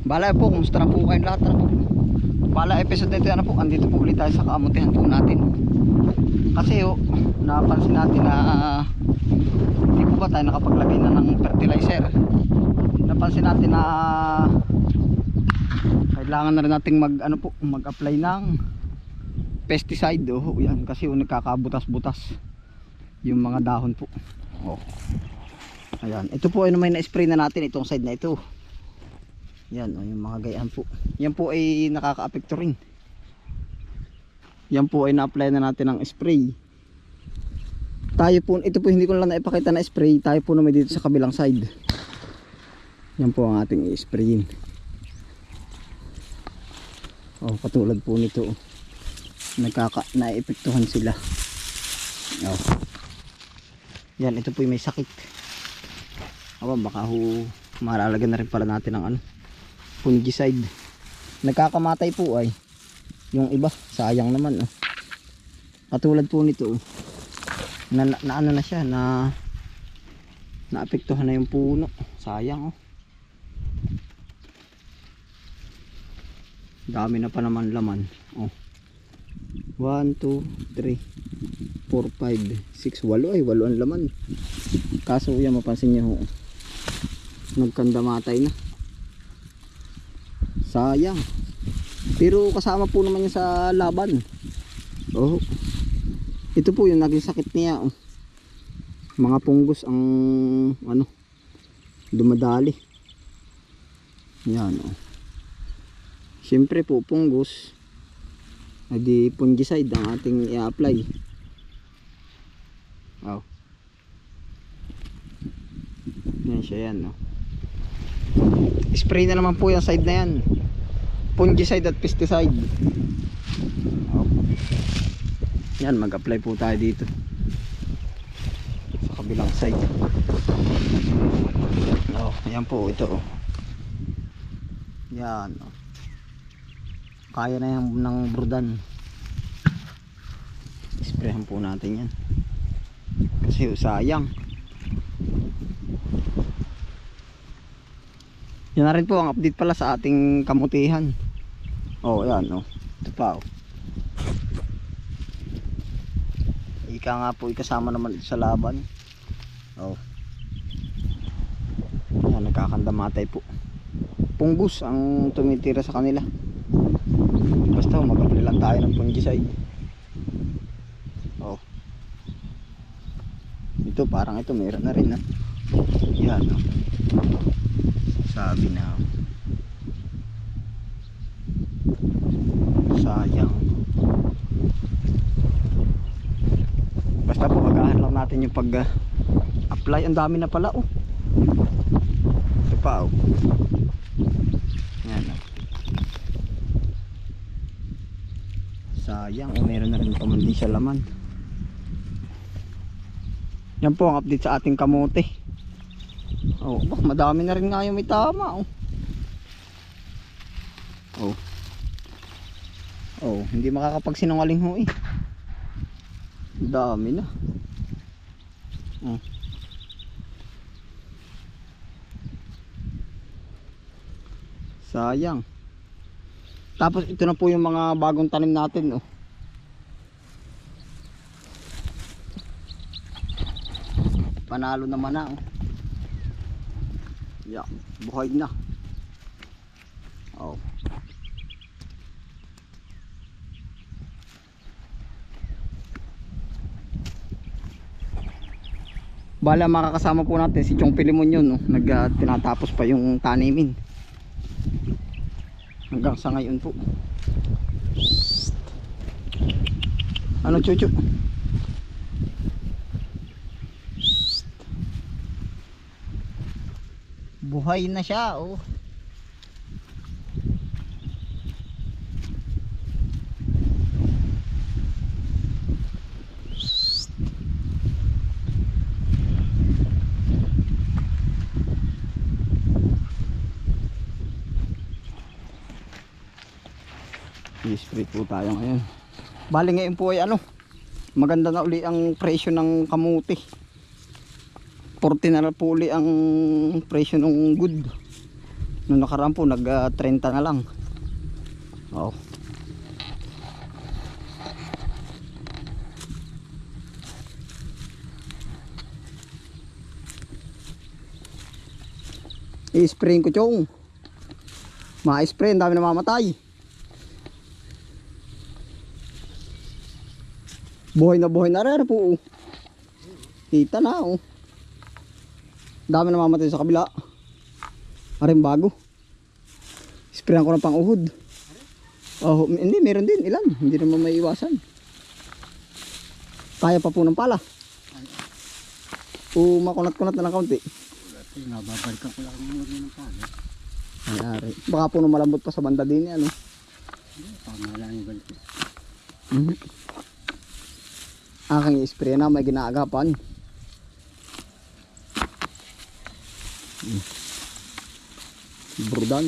Bala po, kumusta na po kayong lahat? Ano po? Bala episode nito ano po, andito po ulit tayo sa kamutihan po natin. Kasi oh, napansin natin na hindi po ba tayo nakapaglagay na ng fertilizer. Napansin natin na ah, kailangan na rin nating mag ano po, mag-apply ng pesticide oh, yan kasi oh, nagkakabutas-butas yung mga dahon po. Oh. Ayan, ito po ay may na-spray na natin itong side na ito. Yan, oh, yung mga gayaan po. Yan po ay nakaka-apekto rin. Yan po ay na-apply na natin ng spray. Tayo po, ito po hindi ko lang naipakita na spray. Tayo po naman dito sa kabilang side. Yan po ang ating i-sprayin. Oh, katulad po nito. oh. Nagkaka, naepektuhan sila. Oh. Yan, ito po yung may sakit. Aba, baka ho, malalagyan na rin pala natin ng ano, fungicide. Nagkakamatay po ay. Yung iba, sayang naman. Oh. Katulad po nito. oh. Na, na, na ano na siya, na naapektuhan na yung puno. Sayang oh. Dami na pa naman laman. Oh. 1, 2, 3, 4, 5, 6, 8 ay 8 ang laman. Kaso yan mapansin niyo ho. Nagkandamatay na. Sayang. Pero kasama po naman yan sa laban. Oh. Ito po yung naging sakit niya. Oh. Mga punggos ang ano dumadali. Yan oh. Siyempre po punggos ay di fungicide ang ating i-apply. Oh. Yan siya yan, no. Spray na naman po yung side na yan. Fungicide at pesticide. Yan, mag-apply po tayo dito. Sa kabilang side. Oh, yan po ito. Yan, oh. Kaya na yan ng brudan. Sprayhan po natin yan. Kasi sayang. Yan na rin po ang update pala sa ating kamutihan. Oh, yan oh. Ito pa oh. Ika nga po ikasama naman ito sa laban. Oh. Yan nagkakandamatay po. Punggus ang tumitira sa kanila. Basta mag-apply lang tayo ng fungicide. Oh. Ito parang ito meron na rin ah. Yan oh. Sabi na. Sayang. Basta po agahan lang natin yung pag ah, apply. Ang dami na pala oh. Ito pa oh. Yan oh. Sayang, oh, meron na rin pa man din siya laman. Yan po ang update sa ating kamote. Oh, bah, madami na rin nga yung may tama. Oh. Oh. Oh, hindi makakapagsinungaling ho eh. Dami na. Oh. Sayang. Tapos ito na po yung mga bagong tanim natin, oh. Panalo naman na, oh. Yeah, buhay na. Oh. Bala makakasama po natin si Chong Pilimon yun, no? Nag, ah, tinatapos pa yung tanimin hanggang sa ngayon po ano chuchu buhay na siya oh. I-spray po tayo ngayon. Bali ngayon po ay ano maganda na uli ang presyo ng kamuti 40 na lang po uli ang presyo ng good Nung nakaraan po, nag ah, 30 na lang. Oo. I-sprayin ko chong. Ma-spray, ang dami namamatay. Buhay na buhay na rin po. oh. Kita na oh. Dami namamatay sa kabila. Aring bago. Sprayan ko ng pang-uhod. Oh, hindi, meron din. Ilan? Hindi naman may iwasan. Kaya pa po ng pala. O makunat-kunat na ng kaunti. Nababalikan ko lang ng pala. Nangyari. Baka po nung malambot pa sa banda din ano. Pamala yung ganito. Mhm. Aking i-spray na may ginaagapan. Brudan.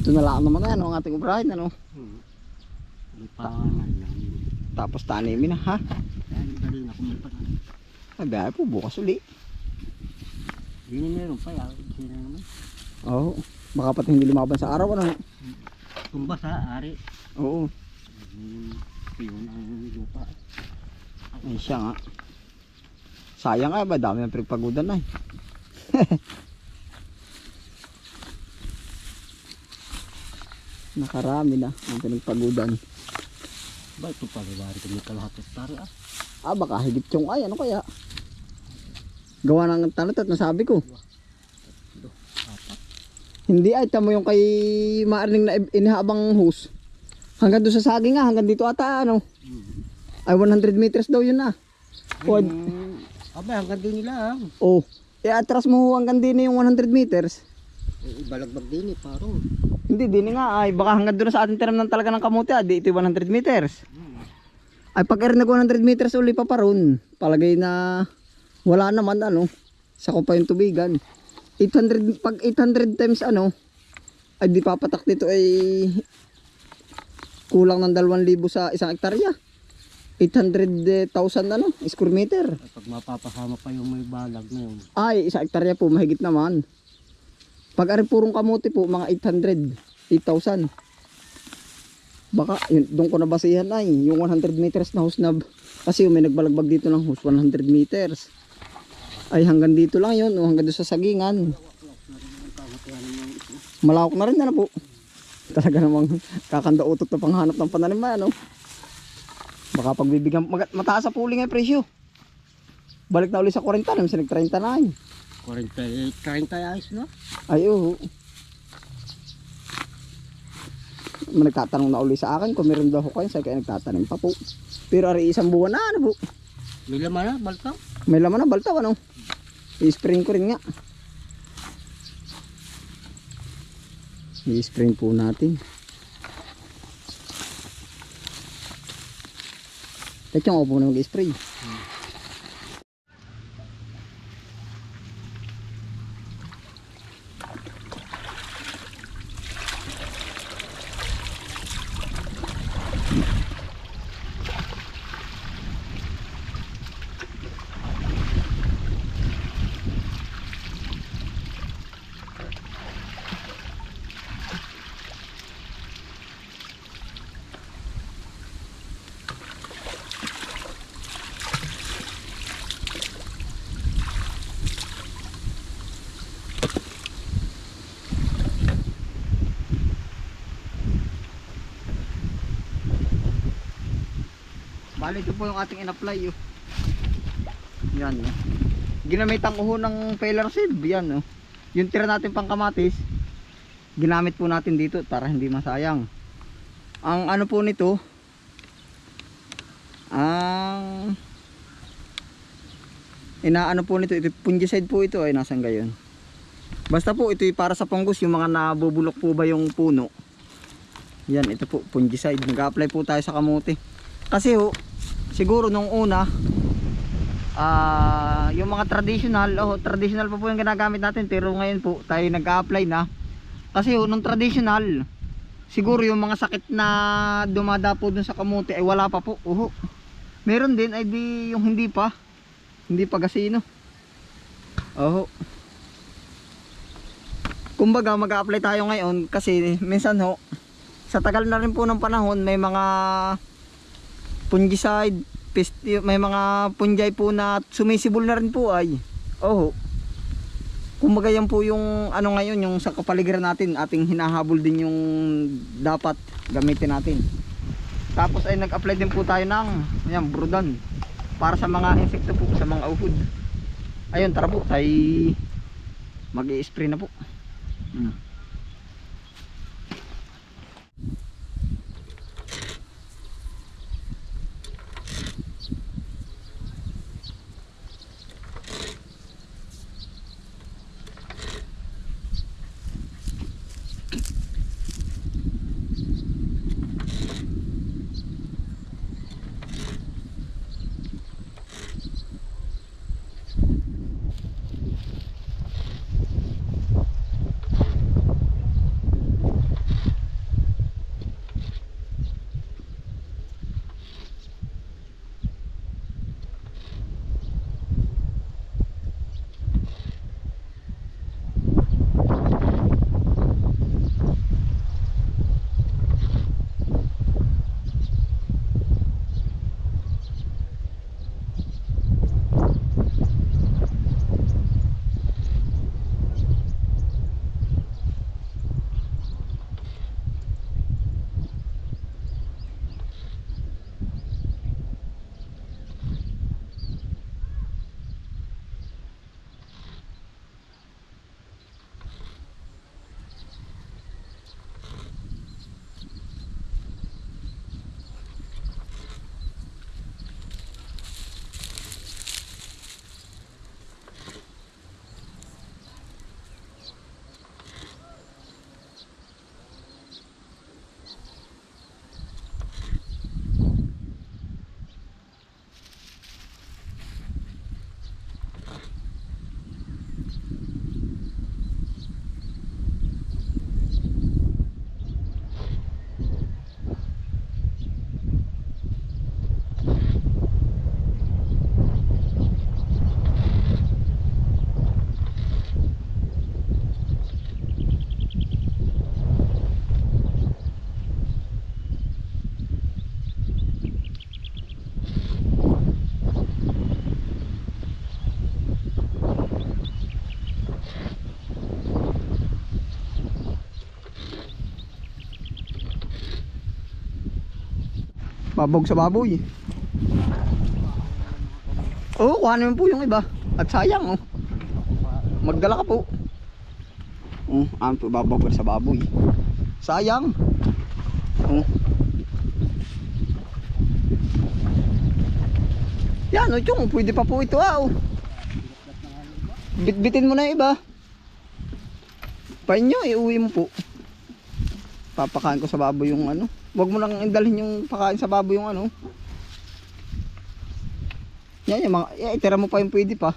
Ito na lang naman ano, ang ating ubrahin ano. Hmm. Lang. Tapos tanimin na ha. Ay, biyahe po bukas uli. Hindi na meron pa. Hindi na naman. Oo. Baka pati hindi lumaban sa araw ano. Kung basa, ari. Oo. Hmm, Yun ang lupa. Ay siya nga. Sayang nga ba, dami ng pinagpagudan na eh. Nakarami na ang pinagpagudan. Ba, ito pala bari ko may kalahatos tari ah. Ah, baka higit yung ay, ano kaya? Gawa ng tanot at nasabi ko. Apat. Hindi ay, tamo yung kay maarning na inihabang hose. Hanggang doon sa saging nga, hanggang dito ata ano. Ay, 100 meters daw yun na. Pod. Hmm. Aba, hanggang din nila ah. Oh, eh atras mo hanggang din yung 100 meters. Eh, Ibalagbag din eh, parang. Hindi, din nga ay baka hanggang doon sa ating tiram ng talaga ng kamote ah, di ito 100 meters. Hmm. Ay pag nag 100 meters uli pa pa ron, palagay na wala naman ano, sa ko pa yung tubigan. 800 pag 800 times ano, ay di papatak dito ay kulang ng 2,000 sa isang hektarya. 800,000 ano, square meter. At pag mapapahama pa yung may balag na yun. Ay, isang hektarya po, mahigit naman. Pag ari purong kamote po, mga 800, 8,000. Baka, yun, doon ko nabasihan ay, yung 100 meters na hose na, kasi yung may nagbalagbag dito ng hose, 100 meters. Ay, hanggang dito lang yun, o hanggang doon sa sagingan. Malawak na rin na, na po. Talaga namang kakanda utot na panghanap ng pananim ano. Baka pagbibigyan, mataas sa puling ay presyo. Balik na ulit sa 40, naman sa nag-30 na ay. 40, 30 ayos na. Ay, oo. May nagtatanong na uli sa akin kung meron daw ako kayo, sa kaya nagtatanim pa po. Pero ari isang buwan na, ano po. May laman na, balta. May laman na, baltaw, ano. I-spring ko rin nga. I-spring po natin. Teka, ako po na mag-spray. Bali, ito po yung ating in-apply. Oh. Yan. Oh. Ginamit ang uho ng failer sieve. Yan. Oh. Yung tira natin pang kamatis, ginamit po natin dito para hindi masayang. Ang ano po nito, ang inaano po nito, ito fungicide po ito ay nasan gayon. Basta po ito para sa fungus yung mga nabubulok po ba yung puno. Yan, ito po fungicide. Nag-apply po tayo sa kamote. Kasi ho, siguro nung una ah yung mga traditional oh traditional pa po yung ginagamit natin pero ngayon po tayo nag-apply na kasi ho nung traditional siguro yung mga sakit na dumadapo dun sa kamuti ay wala pa po. Uho. Meron din ay di yung hindi pa. Hindi pa gasino. Oho. Kumbaga mag-a-apply tayo ngayon kasi minsan ho sa tagal na rin po ng panahon may mga fungicide, pest, may mga fungi po na sumisibol na rin po ay. Oho. Kumbaga yan po yung ano ngayon yung sa kapaligiran natin ating hinahabol din yung dapat gamitin natin. Tapos ay nag-apply din po tayo ng ayan, brudan para sa mga insekto po, sa mga uhod. Ayun, tara po, tayo mag-i-spray na po. Hmm. Babog sa baboy. Oh, kuhanin mo po yung iba. At sayang, oh. Magdala ka po. Oh, ano po babog sa baboy. Sayang. Oh. Yan, oh, yung, pwede pa po ito, ah, oh. Bitbitin mo na yung iba. Pain nyo, iuwi mo po. Papakain ko sa baboy yung ano. Huwag mo nang indalhin yung pakain sa baboy yung ano. Yan yung mga, eh, itira mo pa yung pwede pa.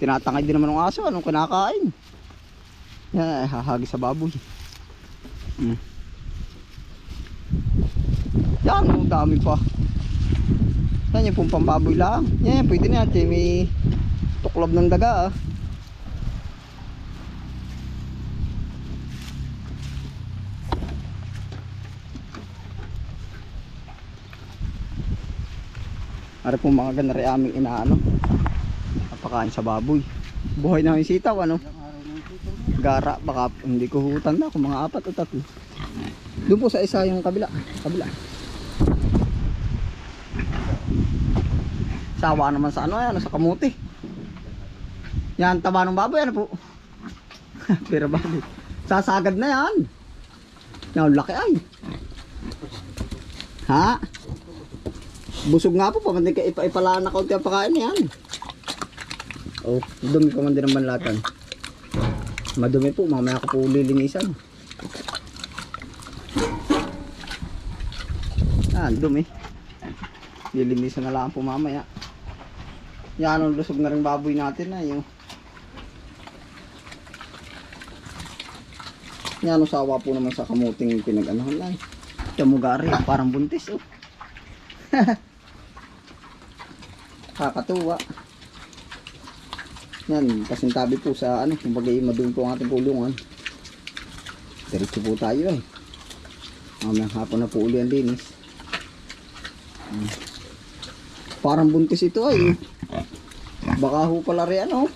Tinatangay din naman ng aso, anong kinakain. Yan, eh, hahagi sa baboy. Hmm. Yan, ang dami pa. Yan yung pong pambaboy lang. Yan, pwede na yan. May tuklab ng daga ah. Ari po mga ganari aming inaano. Napakain sa baboy. Buhay na yung sitaw ano. Gara baka hindi ko hutan na kung mga apat o tatlo. Doon po sa isa yung kabila. Kabila. Sawa naman sa ano yan, sa kamuti. Yan taba ng baboy ano po. Pero baboy. Sasagad na yan. Yan laki ay. Ha? Busog nga po, pamandi ka ipa ipala na kaunti ang pakain yan. Oh, dumi pa man din ang banlatan. Madumi po, mamaya ko po lilinisan. Ah, ang dumi. Lilinisan na lang po mamaya. Yan ang lusog na rin baboy natin na yung Yan, no, sawa po naman sa kamuting pinag-anahan lang. Chamugari, parang buntis, oh. Kakatuwa. Yan, pasintabi po sa ano, kumbaga madun po ang ating pulungan. Diretso po tayo eh. Mamayang hapon na po uli ang linis. Hmm. Parang buntis ito ay. Baka ho pala rin ano.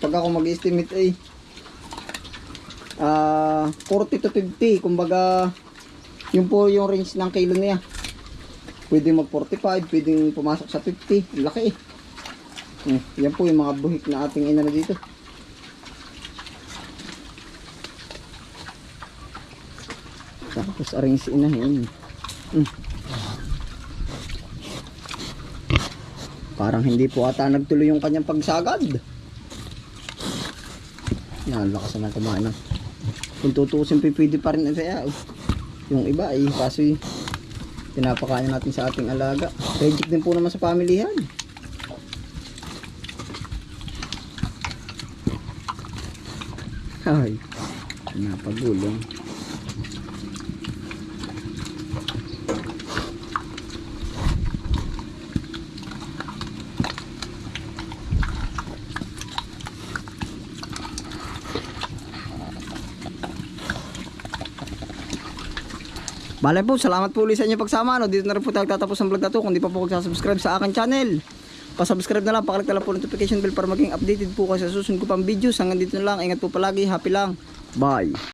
Pag ako mag-estimate ay ah 40 to 50. Kumbaga yun po yung range ng kilo niya. Pwede mag 45, pwedeng pumasok sa 50. Ang Laki eh. Hmm, yan po yung mga buhik na ating inano dito. Tapos aring si inahin. Hmm. Parang hindi po ata nagtuloy yung kanyang pagsagad. Yan, lakas naman kumain. Kung tutusin pwede pa rin oh. yung iba ay kaso eh, pinapakain natin sa ating alaga. Reject din po naman sa pamilihan. Ay, napagulong. Bale po, salamat po ulit sa inyo pagsama. No? Dito na rin po tayo tatapos ang vlog na to. Kung di pa po subscribe sa akin channel, pasubscribe na lang, pakalik na lang po notification bell para maging updated po kayo sa susunod ko pang videos. Hanggang dito na lang, ingat po palagi, happy lang. Bye!